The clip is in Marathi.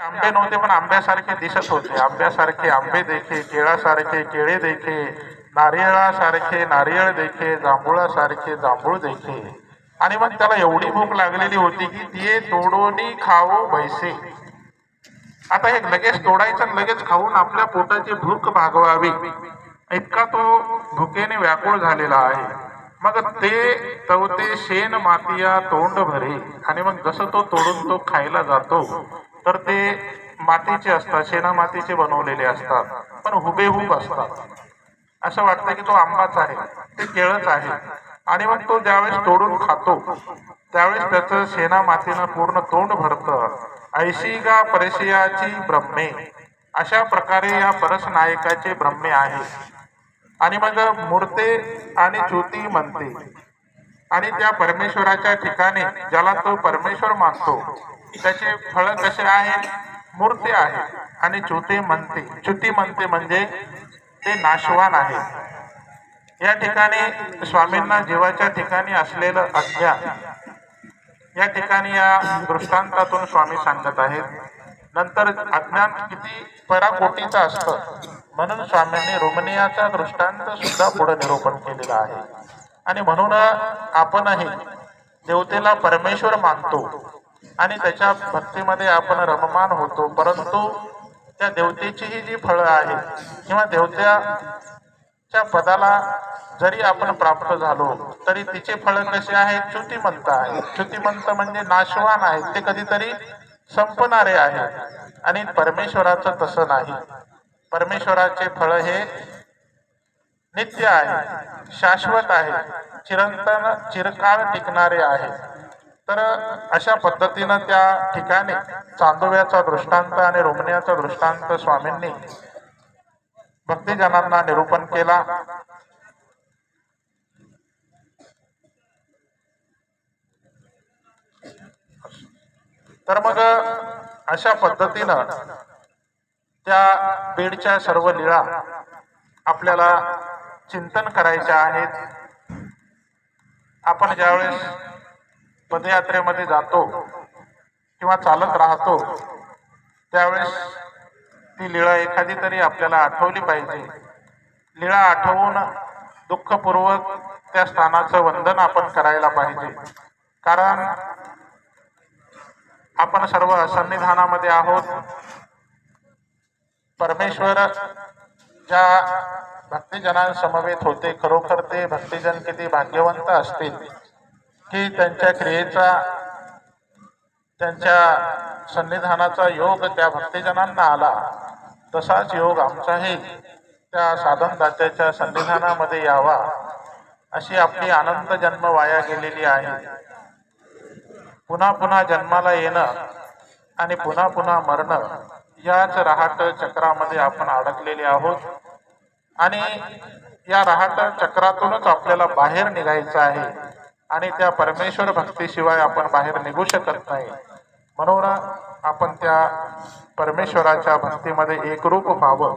आंबे नव्हते पण आंब्यासारखे दिसत होते. आंब्यासारखे आंबे देखे केळासारखे केळे देखे नारियळासारखे नारियळ देखे जांभुळासारखे जांभूळ देखे. आणि मग त्याला एवढी भूक लागलेली होती की ते तोडोनी खाओ भैसे आता हे लगेच तोडायचं आणि लगेच खाऊन आपल्या पोटाची भूक भागवावी. इतका तो भुकेने व्याकुळ झालेला आहे. मग ते तवते शेण मातिया तोंड भरे. आणि मग जसं तो तोडून तो खायला जातो तर ते मातीचे असतात शेणा मातीचे बनवलेले असतात पण हुबेहूब असतात. असं वाटतं की तो आंबाच आहे ते केळच आहे. आणि मग तो ज्यावेळेस तोडून खातो त्यावेळेस त्याचं शेणा मातीनं पूर्ण तोंड भरतं. ऐशी गा परशियाची ब्रह्मे. अशा प्रकारे या परस नायकाचे ब्रह्मे आहे. आणि मग मूर्ते आणि च्युती म्हणते. आणि त्या परमेश्वराच्या ठिकाणी ज्याला तो परमेश्वर मानतो त्याचे फळ कसे आहे? मूर्ती आहे. आणि च्युती म्हणते च्युती म्हणते म्हणजे ते नाशवान आहे. या ठिकाणी स्वामींना जीवाच्या ठिकाणी असलेलं अज्ञान या ठिकाणी या दृष्टांतातून स्वामी सांगत आहेत. नंतर अज्ञान किती पराकोटीचं असतं. म्हणून स्वामींनी रोमनियाचा दृष्टांत सुद्धा पुढे निरूपण केलेला आहे. आणि म्हणून आपणही देवतेला परमेश्वर मानतो. आणि त्याच्या भक्तीमध्ये आपण रममान होतो. परंतु त्या देवतेचीही जी फळं आहेत किंवा देवत्याच्या पदाला जरी आपण प्राप्त झालो तरी तिचे फळं कसे आहेत? च्युतिमंत आहे च्युतिमंत म्हणजे नाशवान आहेत. ते कधीतरी संपणारे आहेत. आणि परमेश्वराचं तसं नाही. परमेश्वराचे फळ हे नित्य आहे शाश्वत आहे चिरंतन चिरकाळ टिकणारे आहे. तर अशा पद्धतीनं त्या ठिकाणी चांदोव्याचा दृष्टांत आणि रोमण्याचा दृष्टांत स्वामींनी भक्तिजनांना निरूपण केला. तर मग अशा पद्धतीनं त्या बीडच्या सर्व लीळा आपल्याला चिंतन करायच्या आहेत. आपण ज्यावेळेस पदयात्रेमध्ये जातो किंवा चालत राहतो त्यावेळेस ती लीळा एखादी तरी आपल्याला आठवली पाहिजे. लीळा आठवून दुःखपूर्वक त्या स्थानाचं वंदन आपण करायला पाहिजे. कारण आपण सर्व सन्निधानामध्ये आहोत. परमेश्वर ज्या भक्तिजनांसमवेत होते खरोखर ते भक्तिजन किती भाग्यवंत असतील की त्यांच्या क्रियेचा त्यांच्या सन्निधानाचा योग त्या भक्तिजनांना आला. तसाच योग आमचाही त्या साधनदात्याच्या सन्निधानामध्ये यावा अशी आपली आनंद जन्म वाया गेलेली आहे. पुन्हा पुन्हा जन्माला येणं आणि पुन्हा पुन्हा मरणं याच रहाट चक्रामध्ये आपण अडकलेले आहोत. आणि या रहाट चक्रातूनच आपल्याला बाहेर निघायचं आहे. आणि त्या परमेश्वर भक्तीशिवाय आपण बाहेर निघू शकत नाही. म्हणून आपण त्या परमेश्वराच्या भक्तीमध्ये एकरूप व्हावं.